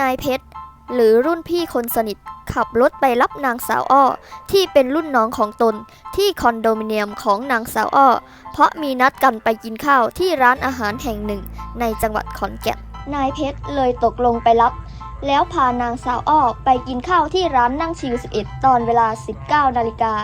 นายเพชรหรือรุ่นพี่คนสนิท ขับรถไปรับนางสาวอ้อ ที่เป็นรุ่นน้องของตนที่คอนโดมิเนียมของนางสาวอ้อ เพราะมีนัดกันไปกินข้าวที่ร้านอาหารแห่งหนึ่ง ในจังหวัดขอนแก่นนายเพชรเลยตกลงไปรับ แล้วพานางสาวอ้อไปกินข้าวที่ร้านนั่งชิว11 ตอนเวลา 19นาฬิกา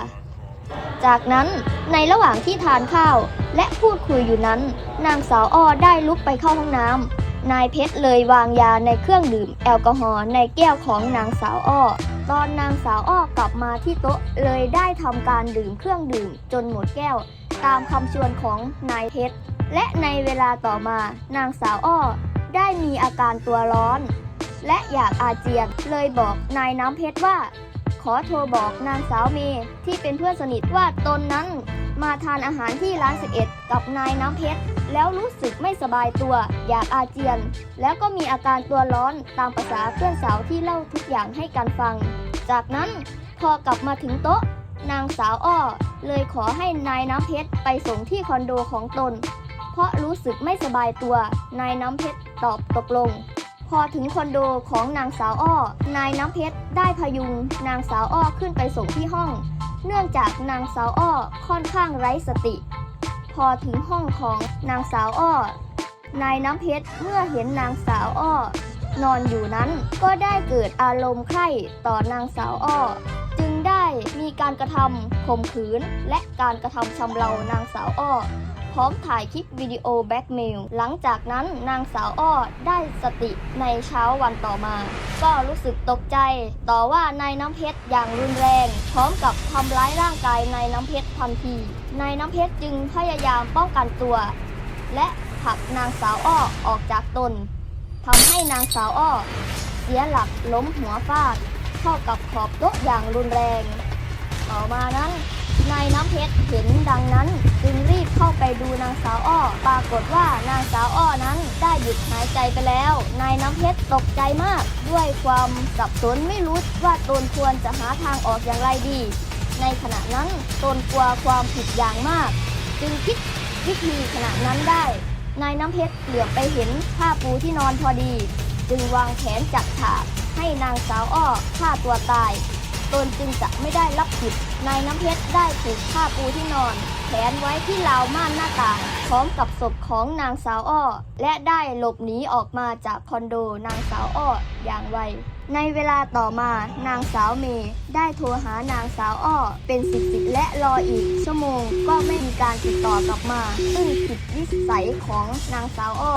จากนั้นในระหว่างที่ทานข้าวและพูดคุยอยู่นั้น นางสาวอ้อได้ลุกไปเข้าห้องน้ำ นายเพชรเลยวางยาในเครื่องดื่มแอลกอฮอล์ในแก้วของนางสาวอ้อ ตอนนางสาวอ้อกลับมาที่โต๊ะเลยได้ทำการดื่มเครื่องดื่มจนหมดแก้ว ตามคำชวนของนายเพชร และในเวลาต่อมานางสาวอ้อ ได้มีอาการตัวร้อน และอยากอาเจียนเลยบอกนายน้ำเพชรว่า ขอโทรบอกนางสาวเมย์ที่เป็นเพื่อนสนิทว่าตนนั้น มาทานอาหารที่ร้าน 11 กับนายน้ำเพชร แล้วรู้สึกไม่สบายตัว อยากอาเจียน แล้วก็มีอาการตัวร้อนตามภาษาเพื่อนสาวที่เล่าทุกอย่างให้กันฟัง จากนั้นพอกลับมาถึงโต๊ะ นางสาวอ้อ เลยขอให้นายน้ำเพชรไปส่งที่คอนโดของตน เพราะรู้สึกไม่สบายตัวนายน้ำเพชรตอบตกลง พอถึงคอนโดของนางสาวอ้อ นายน้ำเพชรได้พยุงนางสาวอ้อขึ้นไปส่งที่ห้อง เนื่องจากนางสาวอ้อค่อนข้างไร้สติ พอถึงห้องของนางสาวอ้อ นายน้ำเพชรเมื่อเห็นนางสาวอ้อนอนอยู่นั้นก็ได้เกิดอารมณ์ใคร่ต่อนางสาวอ้อ จึงได้มีการกระทำข่มขืนและการกระทำชำเรานางสาวอ้อ พร้อมถ่ายคลิปวิดีโอแบ็กเมล หลังจากนั้นนางสาวอ้อได้สติในเช้าวันต่อมา ก็รู้สึกตกใจ ต่อว่านายน้ำเพชรอย่างรุนแรง พร้อมกับทำร้ายร่างกายนายน้ำเพชรทันที นายน้ำเพชรจึงพยายามป้องกันตัว และผลักนางสาวอ้อออกจากตนทำให้นางสาวอ้อ เสียหลักล้มหัวฟาด เข้ากับขอบโต๊ะอย่างรุนแรง ต่อมานั้น นายน้ำเพชรเห็นดังนั้น จึงรีบเข้าไปดูนางสาวอ้อ ปรากฏว่านางสาวอ้อนั้นได้หยุดหายใจไปแล้ว นายน้ำเพชรตกใจมาก ด้วยความสับสนไม่รู้ว่าตนควรจะหาทางออกอย่างไรดี ในขณะนั้นตนกลัวความผิดอย่างมาก จึงคิดวิธีขณะนั้นได้ นายน้ำเพชรเหลือบไปเห็นผ้าปูที่นอนพอดี จึงวางแผนจัดฉากให้นางสาวอ้อฆ่าตัวตาย ตนจึงจะไม่ได้รับผิด นายน้ำเพชรได้ผูกผ้าปูที่นอน แขวนไว้ที่ราวม่านหน้าต่าง พร้อมกับศพของนางสาวอ้อ และได้หลบหนีออกมาจากคอนโดนางสาวอ้ออย่างไว ในเวลาต่อมานางสาวเมย์ได้โทรหานางสาวอ้อ เป็นสิบสิบและรออีก ชั่วโมงก็ไม่มีการติดต่อกลับมา ซึ่งผิดวิสัยของนางสาวอ้อ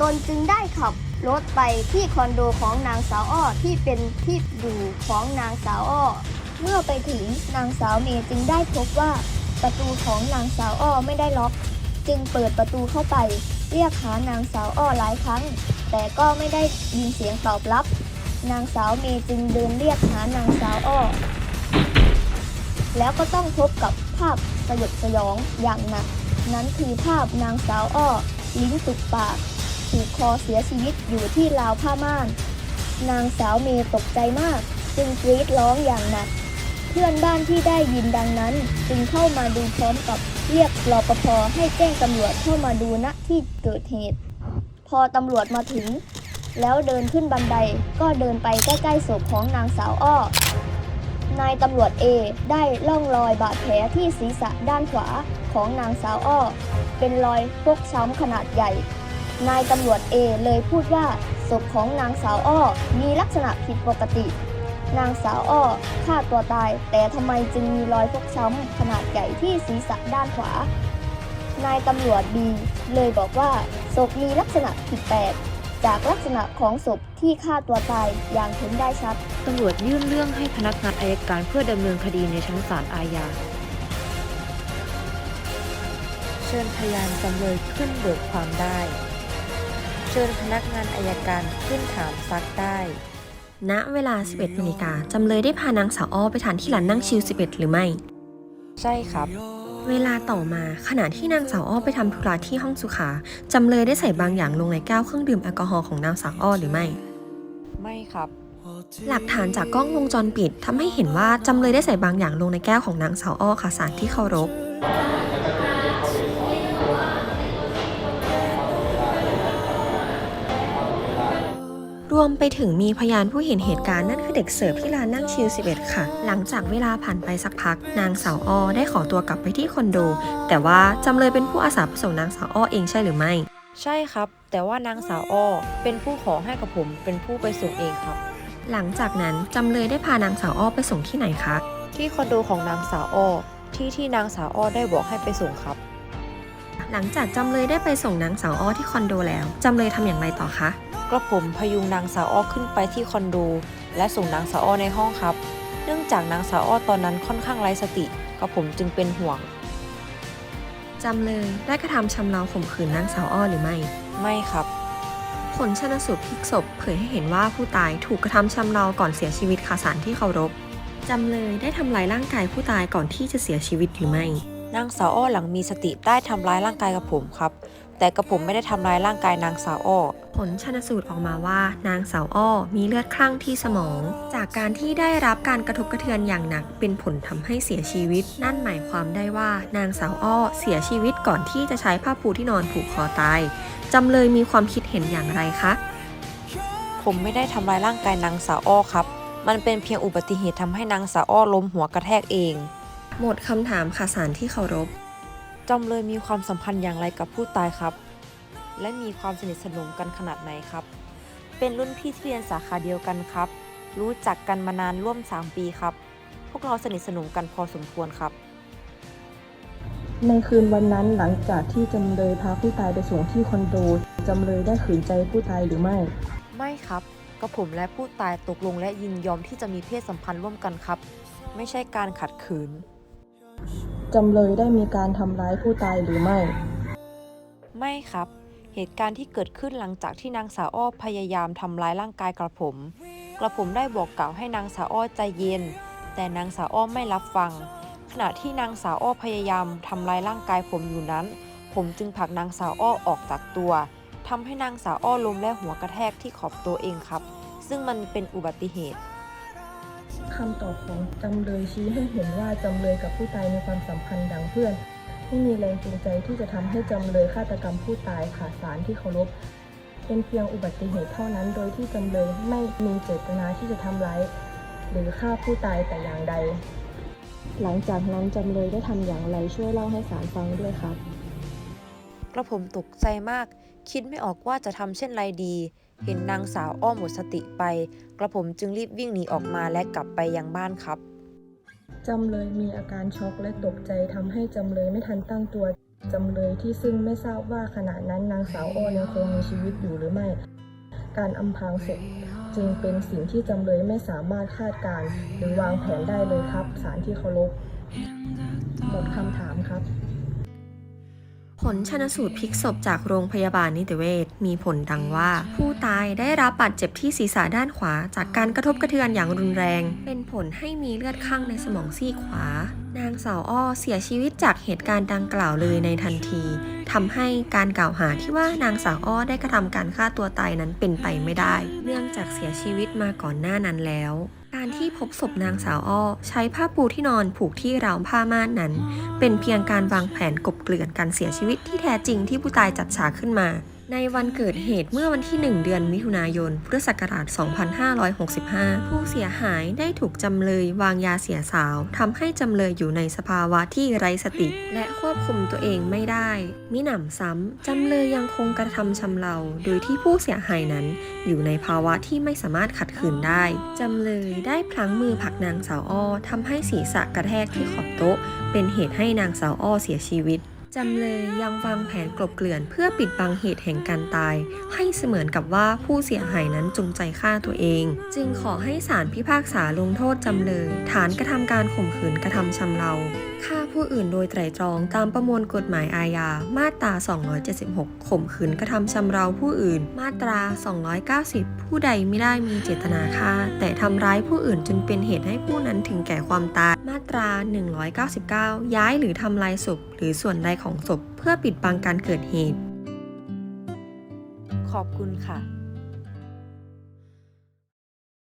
ตนจึงได้ขับรถไปที่คอนโดของนางสาวอ้อที่เป็นที่อยู่ของนางสาวอ้อ เมื่อไปถึงนางสาวเมย์จึงได้พบว่าประตูของนางสาวอ้อไม่ได้ล็อก จึงเปิดประตูเข้าไป เรียกหานางสาวอ้อหลายครั้ง แต่ก็ไม่ได้ยินเสียงตอบรับ นางสาวเมย์จึงเดินเรียกหานางสาวอ้อ แล้วก็ต้องพบกับภาพสยดสยองอย่างหนัก นั้นคือภาพนางสาวอ้อ ลิ้นตุกปากถูกคอเสียชีวิตอยู่ที่ราวผ้าม่าน นางสาวเมย์ตกใจมาก จึงกรีดร้องอย่างหนัก พื่อนบ้านที่ได้ยินดังนั้น จึงเข้ามาดูพร้อมกับเรียกรปภให้แจ้งตำรวจเข้ามาดูณที่เกิดเหตุ พอตำรวจมาถึง แล้วเดินขึ้นบันไดก็เดินไปใกล้ๆศพของนางสาวอ้อนายตำรวจเอได้ล่องรอยบาดแผลที่ศีรษะด้านขวาของนางสาวอ้อ เป็นรอยฟกช้ำขนาดใหญ่ นายตำรวจเอเลยพูดว่าศพของนางสาวอ้อมีลักษณะผิดปกติ นางสาวอ้อฆ่าตัวตาย แต่ทำไมจึงมีรอยฟกช้ำขนาดใหญ่ที่ศีรษะด้านขวา นายตำรวจบีเลยบอกว่าศพมีลักษณะผิดแปลกจากลักษณะของศพที่ฆ่าตัวตายอย่างเห็นได้ชัดตำรวจยื่นเรื่องให้พนักงานอายการเพื่อดำเนินคดีในชั้นศาลอาญา เชิญพยานจำเลยขึ้นเบิกความได้ เชิญพนักงานอายการขึ้นถามซักได้ ณเวลา 11นาฬิกาจำเลยได้พานางสาวอ้อไปทานที่ร้านนั่งชิล 11 หรือไม่ ใช่ครับ เวลาต่อมาขณะที่นางสาวอ้อไปทำธุระที่ห้องสุขา จำเลยได้ใส่บางอย่างลงในแก้วเครื่องดื่มแอลกอฮอล์ของนางสาวอ้อหรือไม่ ไม่ครับ หลักฐานจากกล้องวงจรปิดทำให้เห็นว่าจำเลยได้ใส่บางอย่างลงในแก้วของนางสาวอ้อค่ะสารที่เคารพ วมไปถึงมีพยานผู้เห็นเหตุการณ์นั่นคือเด็กเสิร์ฟที่ร้านนั่งชิล 11 ค่ะ หลังจากเวลาผ่านไปสักพัก นางสาวอ้อได้ขอตัวกลับไปที่คอนโด แต่ว่าจำเลยเป็นผู้อาสาไปส่งนางสาวอ้อเองใช่หรือไม่ ใช่ครับ แต่ว่านางสาวอ้อเป็นผู้ขอให้กับผม เป็นผู้ไปส่งเองครับ หลังจากนั้นจำเลยได้พานางสาวอ้อไปส่งที่ไหนคะ ที่คอนโดของนางสาวอ้อที่ที่นางสาวอ้อได้บอกให้ไปส่งครับ หลังจากจำเลยได้ไปส่งนางสาวอ้อที่คอนโดแล้วจำเลยทำอย่างไรต่อคะ กระผมพยุงนางสาวอ้อขึ้นไปที่คอนโด และส่งนางสาวอ้อในห้องครับ เนื่องจากนางสาวอ้อตอนนั้นค่อนข้างไร้สติกระผมจึงเป็นห่วง จำเลยได้กระทำชำเราข่มขืนนางสาวอ้อหรือไม่ ไม่ครับ ผลชนสูตรพลิกศพเผยให้เห็นว่าผู้ตายถูกกระทำชำเราก่อนเสียชีวิตคาสารที่เคารพ จำเลยได้ทำลายร่างกายผู้ตายก่อนที่จะเสียชีวิตหรือไม่ นางสาวอ้อหลังมีสติได้ทำร้ายร่างกายกับผมครับ แต่กับผมไม่ได้ทำร้ายร่างกายนางสาวอ้อ ผลชนสูตรออกมาว่านางสาวอ้อมีเลือดคลั่งที่สมอง จากการที่ได้รับการกระทบกระเทือนอย่างหนัก เป็นผลทำให้เสียชีวิต นั่นหมายความได้ว่านางสาวอ้อเสียชีวิตก่อนที่จะใช้ผ้าปูที่นอนผูกคอตายจำเลยมีความคิดเห็นอย่างไรคะ ผมไม่ได้ทำร้ายร่างกายนางสาวอ้อครับ มันเป็นเพียงอุบัติเหตุทำให้นางสาวอ้อล้มหัวกระแทกเอง หมดคำถามค่ะสารที่เคารพ จำเลยมีความสัมพันธ์อย่างไรกับผู้ตายครับ และมีความสนิทสนมกันขนาดไหนครับ เป็นรุ่นพี่ที่เรียนสาขาเดียวกันครับ รู้จักกันมานานร่วม 3 ปีครับ พวกเราสนิทสนมกันพอสมควรครับ ในคืนวันนั้นหลังจากที่จำเลยพาผู้ตายไปส่งที่คอนโดจำเลยได้ขืนใจผู้ตายหรือไม่ ไม่ครับกับผมและผู้ตายตกลงและยินยอมที่จะมีเพศสัมพันธ์ร่วมกันครับ ไม่ใช่การขัดขืน จำเลยได้มีการทำร้ายผู้ตายหรือไม่ ไม่ครับ เหตุการณ์ที่เกิดขึ้นหลังจากที่นางสาวอ้อพยายามทำร้ายร่างกายกระผม กระผมได้บอกกล่าวให้นางสาวอ้อใจเย็น แต่นางสาวอ้อไม่รับฟัง ขณะที่นางสาวอ้อพยายามทำร้ายร่างกายผมอยู่นั้น ผมจึงผลักนางสาวอ้อออกจากตัวทำให้นางสาวอ้อล้มและหัวกระแทกที่ขอบตัวเองครับ ซึ่งมันเป็นอุบัติเหตุ คำตอบของจำเลยชี้ให้เห็นว่าจำเลยกับผู้ตายมีความสัมพันธ์ดังเพื่อนไม่มีแรงจูงใจที่จะทำให้จำเลยฆาตกรรมผู้ตายขาดสารที่เคารพเป็นเพียงอุบัติเหตุเท่านั้นโดยที่จำเลยไม่มีเจตนาที่จะทำร้ายหรือฆ่าผู้ตายแต่อย่างใด หลังจากนั้นจำเลยได้ทำอย่างไรช่วยเล่าให้ศาลฟังด้วยครับ กระผมตกใจมาก คิดไม่ออกว่าจะทำเช่นไรดี เห็นนางสาวอ้อมหมดสติไป กระผมจึงรีบวิ่งหนีออกมาและกลับไปยังบ้านครับ จำเลยมีอาการช็อกและตกใจทำให้จำเลยไม่ทันตั้งตัว จำเลยที่ซึ่งไม่ทราบว่าขณะนั้นนางสาวอ้อยังคงมีชีวิตอยู่หรือไม่ การอำพรางศพจึงเป็นสิ่งที่จำเลยไม่สามารถคาดการณ์หรือวางแผนได้เลยครับ สารที่เคารพหมดคำถามครับ ผลชนสูตรพลิกศพจากโรงพยาบาลนิติเวชมีผลดังว่า ผู้ตายได้รับบาดเจ็บที่ศีรษะด้านขวา จากการกระทบกระเทือนอย่างรุนแรง เป็นผลให้มีเลือดข้างในสมองซีกขวา นางสาวอ้อเสียชีวิตจากเหตุการณ์ดังกล่าวเลยในทันทีทำให้การกล่าวหาที่ว่านางสาวอ้อได้กระทำการฆ่าตัวตายนั้นเป็นไปไม่ได้ เนื่องจากเสียชีวิตมาก่อนหน้านั้นแล้ว การที่พบศพนางสาวอ้อ ใช้ผ้าปูที่นอนผูกที่ราวผ้าม่านนั้น เป็นเพียงการวางแผนกบเกลื่อนการเสียชีวิตที่แท้จริงที่ผู้ตายจัดฉากขึ้นมา ในวันเกิดเหตุเมื่อวันที่ 1 เดือนมิถุนายน พุทธศักราช 2565 ผู้เสียหายได้ถูกจำเลยวางยาเสียสาวทำให้จำเลยอยู่ในสภาวะที่ไร้สติ และควบคุมตัวเองไม่ได้ มิหนำซ้ำจำเลยยังคงกระทำชำเรา โดยที่ผู้เสียหายนั้น อยู่ในภาวะที่ไม่สามารถขัดขืนได้ จำเลยได้พลั้งมือผลักนางสาวอ้อทำให้ศีรษะกระแทกที่ขอบโต๊ะ เป็นเหตุให้นางสาวอ้อเสียชีวิต จำเลยยังวางแผนกลบเกลื่อนเพื่อปิดบังเหตุแห่งการตาย ให้เสมือนกับว่าผู้เสียหายนั้นจงใจฆ่าตัวเอง จึงขอให้ศาลพิพากษาลงโทษจำเลย ฐานกระทำการข่มขืนกระทำชำเรา ฆ่าผู้อื่นโดยไตร่ตรองตามประมวลกฎหมายอาญา มาตรา 276 ข่มขืนกระทำชำเราผู้อื่น มาตรา 290 ผู้ใดไม่ได้มีเจตนาฆ่า แต่ทำร้ายผู้อื่นจนเป็นเหตุให้ผู้นั้นถึงแก่ความตาย มาตรา 199 ย้ายหรือทำลายศพหรือส่วนใดของศพเพื่อปิดบังการเกิดเหตุ ขอบคุณค่ะ